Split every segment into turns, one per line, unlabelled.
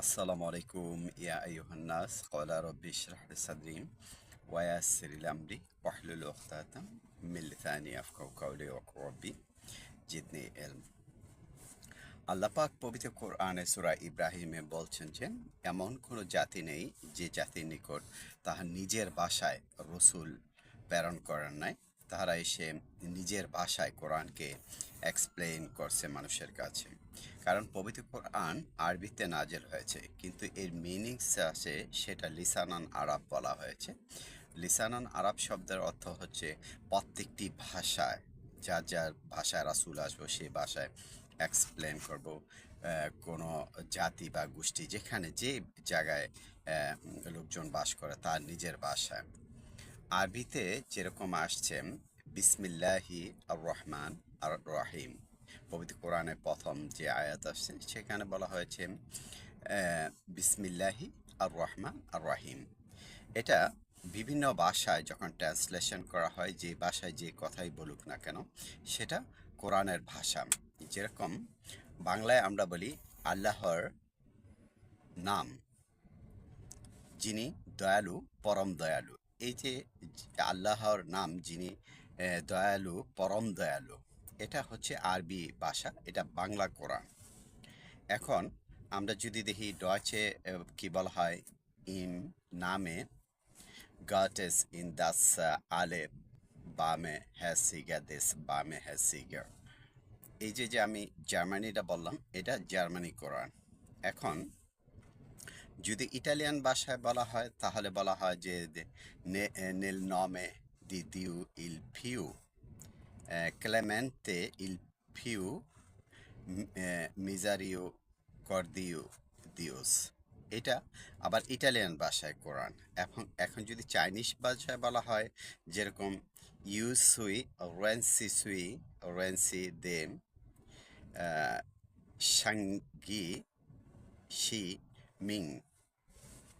আসসালামু আলাইকুম ইয়া আইহান্নাস কলা রব্বি ওয়া ইয়াসসির লি আমরি ওয়া হলুল উকতাতাম মিন লিসানি আফকাউ কাউলি ওয়া কুরবি জিদনি ইলম। আল্লাহ আল্লাপাক পবিত্র কোরআনে সূরা ইব্রাহিমে বলছেন যে, এমন কোনো জাতি নেই যে জাতির নিকট তাহার নিজের ভাষায় রসুল প্রেরণ করার নাই। তাহারা এসে নিজের ভাষায় কোরআনকে এক্সপ্লেইন করছে মানুষের কাছে। কারণ পবিত্র কোরআন আরবিতে নাজেল হয়েছে, কিন্তু এর মিনিংস আছে সেটা লিসানান আরব বলা হয়েছে। লিসানান আরব শব্দের অর্থ হচ্ছে প্রত্যেকটি ভাষায়, যার যার ভাষায় রাসুল আসব সেই ভাষায় এক্সপ্লেন করব কোনো জাতি বা গোষ্ঠী যেখানে যে জায়গায় লোকজন বাস করে তার নিজের ভাষায়। আরবিতে যেরকম আসছে, বিসমিল্লাহি আর রহমান আর রহিম পবিত্র কোরআনের প্রথম যে আয়াত আসছে, সেখানে বলা হয়েছে বিসমিল্লাহি আর রহমান আর রহিম এটা বিভিন্ন ভাষায় যখন ট্রান্সলেশন করা হয়, যে ভাষায় যে কথাই বলুক না কেন, সেটা কোরআনের ভাষা। যেরকম বাংলায় আমরা বলি, আল্লাহর নাম, যিনি দয়ালু, পরম দয়ালু। এই যে আল্লাহর নাম, যিনি দয়ালু, পরম দয়ালু এটা হচ্ছে আরবি ভাষা এটা বাংলা কোরআন। এখন আমরা যদি দেখি আহ, কি বলা হয় ইম নামে in das äh, alle Bame Hessiger des Bame Hessiger এই যে যে আমি জার্মানিটা বললাম এটা জার্মানি কোরআন। এখন যদি ইটালিয়ান ভাষায় বলা হয় তাহলে বলা হয় যে নেল নমে দি দিউ ইল ফিউ। ক্লেমেন্তে ইল ফিউ মিজারিও করদিউ দিউস এটা আবার ইটালিয়ান ভাষায় কোরআন এখন এখন যদি চাইনিজ ভাষায় বলা হয়, যেরকম ইউ সুই রেন্সি সুই রেন্সি দেম সাঙ্গি শি মিং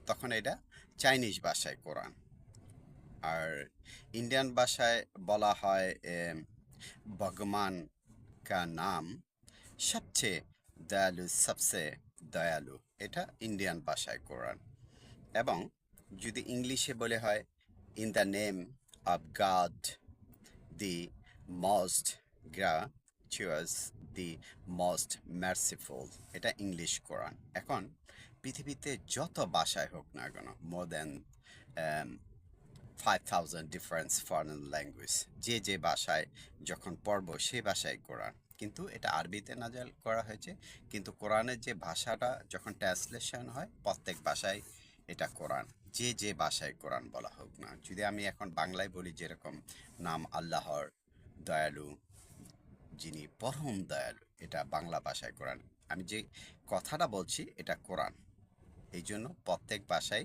তখন এটা চাইনিজ ভাষায় কোরআন আর ইন্ডিয়ান ভাষায় বলা হয় ভগবান কা নাম সবচেয়ে দয়ালু সবচেয়ে দয়ালু। এটা ইন্ডিয়ান ভাষায় কোরআন। এবং যদি ইংলিশে বলে হয় in the name of God the most gracious the most merciful এটা ইংলিশ কোরআন। এখন পৃথিবীতে যত ভাষায় হোক না কেন more than five thousand difference foreign language যে যে ভাষায় যখন পড়ব সেই ভাষায় কোরআন। কিন্তু এটা আরবিতে নাজাল করা হয়েছে। কিন্তু কোরআনের যে ভাষাটা যখন ট্রান্সলেশন হয়, প্রত্যেক ভাষায় এটা কোরআন। যে যে ভাষায় কোরআন বলা হোক না যদি আমি এখন বাংলায় বলি যেরকম নাম আল্লাহর দয়ালু, যিনি পরম দয়ালু, এটা বাংলা ভাষায় কোরআন। আমি যে কথাটা বলছি, এটা কোরআন। এই জন্য প্রত্যেক ভাষায়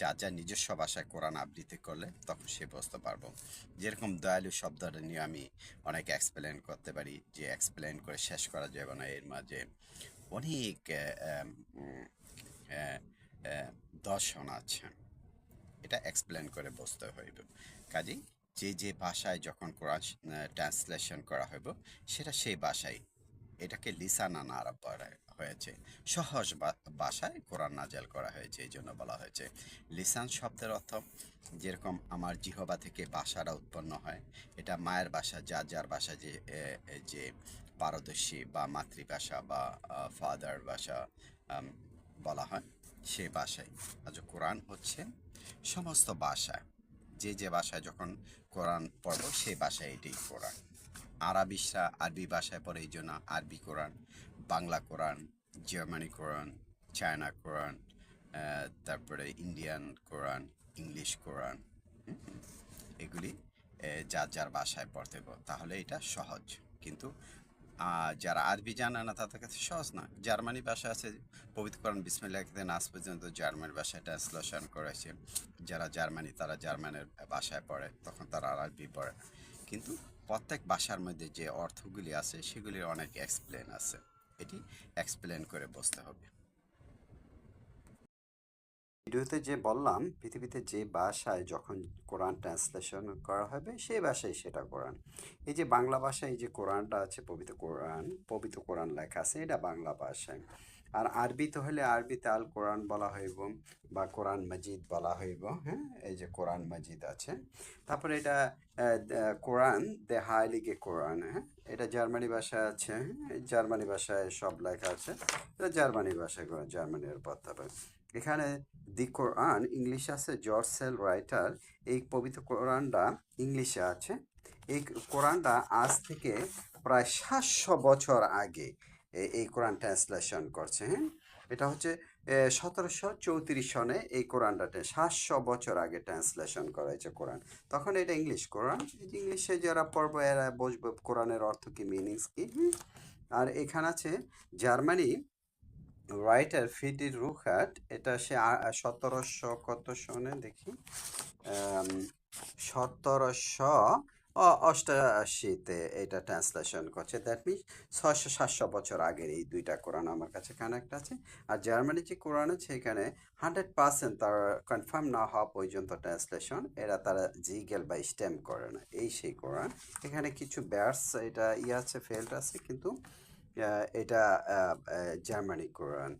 যা যা নিজস্ব ভাষায় কোরআন আবৃত্তি করলে তখন সে বুঝতে পারব। যেরকম দয়ালু শব্দটা নিয়ে আমি অনেক এক্সপ্লেন করতে পারি, যে এক্সপ্লেন করে শেষ করা যাবে না এর মাঝে। অনেক দর্শন আছে। এটা এক্সপ্লেন করে বুঝতে হইব। কাজেই যে যে ভাষায় যখন কোরআন ট্রান্সলেশন করা হইব, সেটা সেই ভাষায়। এটাকে লিসানান আরব বলা হয়েছে। সহজ বা- ভাষায় কোরআন নাজেল করা হয়েছে এই জন্য বলা হয়েছে। লিসান শব্দের অর্থ যেরকম আমার জিহবা থেকে ভাষাটা উৎপন্ন হয়, এটা মায়ের বাসা যার যার ভাষা যে যে পারদর্শী বা মাতৃভাষা বা ফাদার ভাষা বলা হয়, সে ভাষায় আজ কোরআন হচ্ছে সমস্ত ভাষায় যে যে ভাষায় যখন কোরআন পড়ব সেই ভাষায় এটাই কোরআন। আরবিসরা আরবি ভাষায় পড়ে এই জন্য আরবি Quran. Bangla Quran, Germany Quran, China Quran তারপরে ইন্ডিয়ান কোরআন, ইংলিশ কোরআন এগুলি যার যার ভাষায় পড়তে তাহলে এটা সহজ। কিন্তু যারা আরবি জানে না তাদের কাছে সহজ না জার্মানি ভাষা আছে, পবিত্র কোরআন, বিসমিল্লাহ থেকে নাচ পর্যন্ত জার্মানি ভাষায় ট্রান্সলেশন করেছে। যারা জার্মানি, তারা জার্মানের ভাষায় পড়ে, তখন তারা আরবি পড়ে কিন্তু, প্রত্যেক ভাষার মধ্যে যে অর্থগুলি আছে, সেগুলির অনেক এক্সপ্লেন আছে। এটি এক্সপ্লেন করে বসতে হবে। ভিডিওতে যে বললাম, পৃথিবীতে যে ভাষায় যখন কোরআন ট্রান্সলেশন করা হবে, সেই ভাষায় সেটা কোরআন। এই যে বাংলা ভাষায় এই যে কোরআনটা আছে, পবিত্র কোরআন পবিত্র কোরআন লেখা আছে, এটা বাংলা ভাষায়। আর আরবিতে হলে আরবিতে আল কোরআন বলা হইব বা কোরআন মজিদ বলা হইব হ্যাঁ? এই যে কোরআন মজিদ আছে। তারপরে এটা কোরআন, দে হাইলিগে কোরআন হ্যাঁ? এটা জার্মানি ভাষায় আছে হ্যাঁ? জার্মানি ভাষায় সব লেখা আছে। এটা জার্মানি ভাষায় জার্মানির পড়তে এখানে দি কোরআন, ইংলিশ আছে জর্জ সেল রাইটার। এই পবিত্র কোরআনটা ইংলিশে আছে। এই কোরআনটা আজ থেকে প্রায় সাতশো বছর আগে এই কোরআন ট্রান্সলেশন করছে হ্যাঁ? এটা হচ্ছে সতেরোশো চৌত্রিশ সনে এই কোরআনটা সাতশো বছর আগে ট্রান্সলেশন করা হয়েছে কোরআন। তখন এটা ইংলিশ কোরআন। ইংলিশে যারা পড়ব, এরা বুঝবে কোরআনের অর্থ কি মিনিংস কি? আর এখানে আছে, জার্মানি রাইটার ফিডি রুখাট এটা সে সতেরোশো কত সনে দেখি? সতেরোশো অষ্টাশিতে এটা ট্রান্সলেশন করছে। দ্যাট মিনস ছয়শো সাতশো বছর আগের এই দুইটা কোরআন আমার কাছে কানেক্ট আছে। আর জার্মানি যে কোরআন আছে, এখানে হান্ড্রেড পার্সেন্ট তার কনফার্ম না হওয়া পর্যন্ত ট্রান্সলেশন এরা তারা জিগেল বা স্ট্যাম্প করে না। এই সেই কোরআন। এখানে কিছু ব্যাটস এটা ইয়ে আছে ফেল্ড আছে, কিন্তু এটা জার্মানি কোরআন।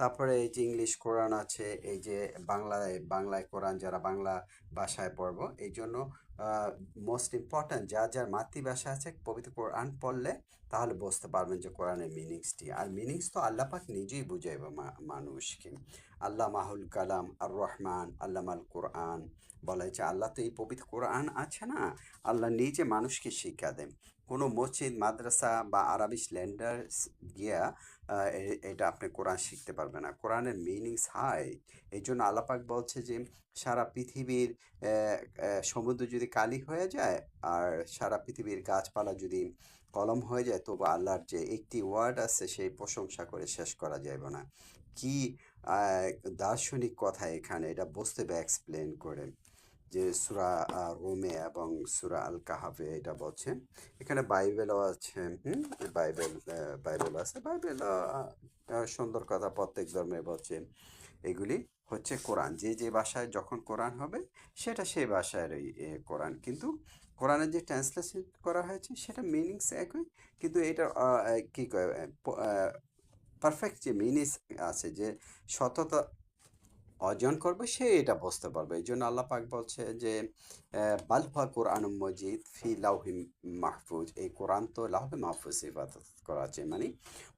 তারপরে এই যে ইংলিশ কোরআন আছে, এই যে বাংলায় বাংলায় কোরআন যারা বাংলা ভাষায় পড়ব, এই জন্য মোস্ট ইম্পর্ট্যান্ট যার যার মাতৃভাষা আছে, পবিত্র কোরআন পড়লে তাহলে বুঝতে পারবেন যে কোরআনের মিনিংসটি আর মিনিংস তো আল্লাহ পাক নিজেই বুঝাইবে মানুষকে। আল্লাহ মাহুল কালাম আর রহমান আল্লাহ আল্লামাল কোরআন বলা হয়েছে আল্লাহ তো এই পবিত্র কোরআন আছে না? আল্লাহ নিজে মানুষকে শিক্ষা দেন। কোনো মসজিদ, মাদ্রাসা বা আরবি স্ল্যান্ডার গিয়া এটা আপনি কোরআন শিখতে পারবেন না। কোরআনের মিনিংস হাই এই জন্য আলাপাক বলছে যে, সারা পৃথিবীর সমুদ্র যদি কালি হয়ে যায়, আর সারা পৃথিবীর গাছপালা যদি কলম হয়ে যায়, তবু আল্লাহর যে একটি ওয়ার্ড আছে, সেই প্রশংসা করে শেষ করা যাবে না। কি দার্শনিক কথা এখানে, এটা বুঝতে হবে এক্সপ্লেন করে। যে সুরা রোমে এবং সুরা আল কাহাফে এটা বলছে। এখানে বাইবেলও আছে বাইবেল বাইবেল আছে। বাইবেল সুন্দর কথা প্রত্যেক ধর্মে বলছে। এগুলি হচ্ছে কোরআন। যে যে ভাষায় যখন কোরআন হবে, সেটা সেই ভাষায় কোরআন। কিন্তু কোরআনের যে ট্রান্সলেশন করা হয়েছে, সেটা মিনিংস একই। কিন্তু এটা কী পারফেক্ট যে মিনিংস আছে, যে সততা অর্জন করবে, সে এটা বুঝতে পারবে। এই জন্য আল্লাহ পাক বলছে যে বালফা কোরআন মজিদ ফি লাউহি মাহফুজ। এই কোরআন তো লাউহি মাহফুজ ইবাদত করা আছে মানে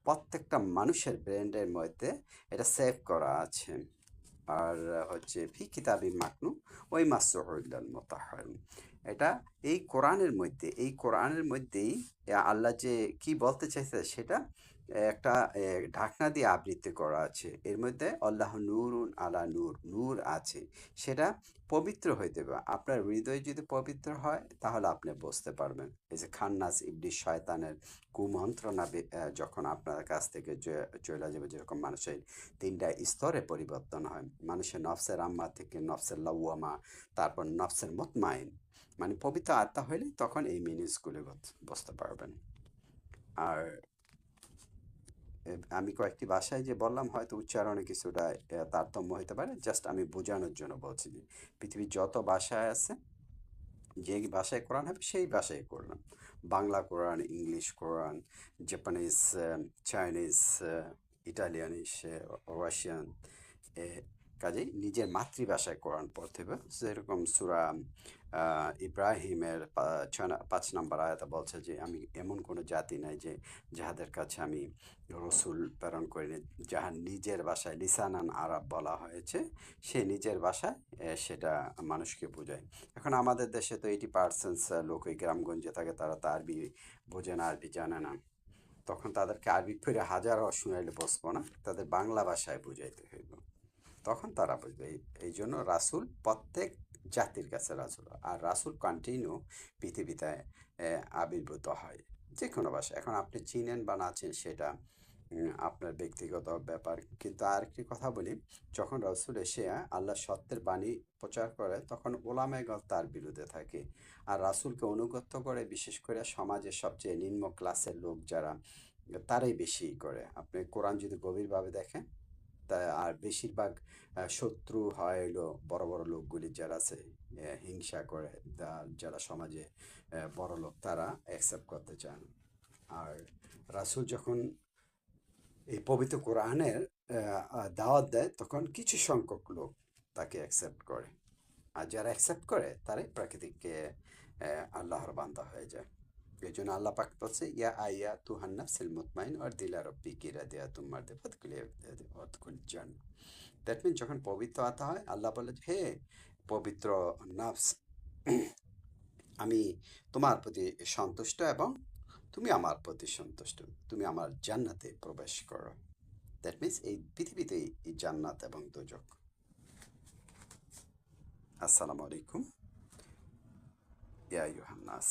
প্রত্যেকটা মানুষের ব্রেন্ডের মধ্যে এটা সেভ করা আছে। আর হচ্ছে ফি কিতাবি মাকনু, ওই মাসুল মোতাহার এটা এই কোরআনের মধ্যে, এই কোরআনের মধ্যেই আল্লাহ যে কি বলতে চাইছে সেটা একটা ঢাকনা দিয়ে আবৃত্তি করা আছে। এর মধ্যে আল্লাহ নূরুন আলা নূর নূর আছে। সেটা পবিত্র হইতে হবে আপনার হৃদয় যদি পবিত্র হয়, তাহলে আপনি বুঝতে পারবেন। এই যে খান্নাস ইবলিশ শয়তানের কুমন্ত্রণা যখন আপনার কাছ থেকে চলে যাবে, যেরকম মানুষের তিনটা স্তরে পরিবর্তন হয়। মানুষের নফসের আম্মা থেকে নফসের লাউয়ামা, তারপর নফসের মতমাইন। মানে পবিত্র আত্মা হইলে তখন এই মিনিংসগুলো বুঝতে পারবেন। আর আমি কয়েকটি ভাষায় যে বললাম, হয়তো উচ্চারণে কিছুটা তারতম্য হতে পারে। জাস্ট আমি বোঝানোর জন্য বলছি যে, পৃথিবীর যত ভাষায় আছে, যে ভাষায় কোরআন হবে, সেই ভাষায় Quran Bangla Quran, English Quran, Japanese Chinese Italians Russian কাজেই নিজের মাতৃভাষায় কোরআন পড়তে হবে। যেরকম সুরা ইব্রাহিমের পাঁচ নম্বর আয়াতে বলছে যে, আমি এমন কোনো জাতি নাই যে, যাহাদের কাছে আমি রসুল প্রেরণ করিনি। যাহার নিজের ভাষায় লিসানান আরব বলা হয়েছে, সে নিজের ভাষায় সেটা মানুষকে বোঝায়। এখন আমাদের দেশে তো এইটি পার্সেন্ট লোক ওই গ্রামগঞ্জে থাকে, তারা তো আরবি বোঝে না, আরবি জানে না। তখন তাদেরকে আরবি ফিরে হাজার শুনাইলে বসবো না, তাদের বাংলা ভাষায় বুঝাইতে হইব। তখন তারা বুঝবে, এই- জন্য রাসুল প্রত্যেক জাতির কাছে রাসুল। আর রাসুল কন্টিনিউ পৃথিবীতে আবির্ভূত হয়। যে কোনো ভাষা এখন আপনি চিনেন বা না চিনেন, সেটা আপনার ব্যক্তিগত ব্যাপার। কিন্তু আর একটি কথা বলি, যখন রসুল এসে আল্লাহ সত্যের বাণী প্রচার করে, তখন ওলামেগল তার বিরুদ্ধে থাকে। আর রাসুলকে অনুগত্য করে, বিশেষ করে সমাজের সবচেয়ে নিম্ন ক্লাসের লোক যারা, তারাই বেশি করে। আপনি কোরআন যদি গভীরভাবে দেখেন আর বেশিরভাগ শত্রু হয় হলো বড় বড় লোকগুলি যারা আছে হিংসা করে যারা সমাজে বড় লোক তারা অ্যাকসেপ্ট করতে চান। আর রাসুল যখন
এই পবিত্র কোরআনের দাওয়াত দেয়, তখন কিছু সংখ্যক লোক তাকে অ্যাকসেপ্ট করে। আর যারা অ্যাকসেপ্ট করে, তারাই প্রাকৃতিককে আল্লাহর বান্দা হয়ে যায়। এই জন্য আল্লাহ পাক বলছে ইয়া আইয়া তুহান্না সিল মুতমাইন আর দিলা রব্বি কিরা দেয়া তোমার দে ফতকুল জান দ্যাট মিন যখন পবিত্র আতা হয় আল্লাহ বলে হে পবিত্র নাফস আমি তোমার প্রতি সন্তুষ্ট এবং তুমি আমার প্রতি সন্তুষ্ট তুমি আমার জান্নাতে প্রবেশ করো দ্যাট মিনস এই পৃথিবীতেই জান্নাত এবং দোজক আসসালামু আলাইকুম ইয়া ইউহান্নাস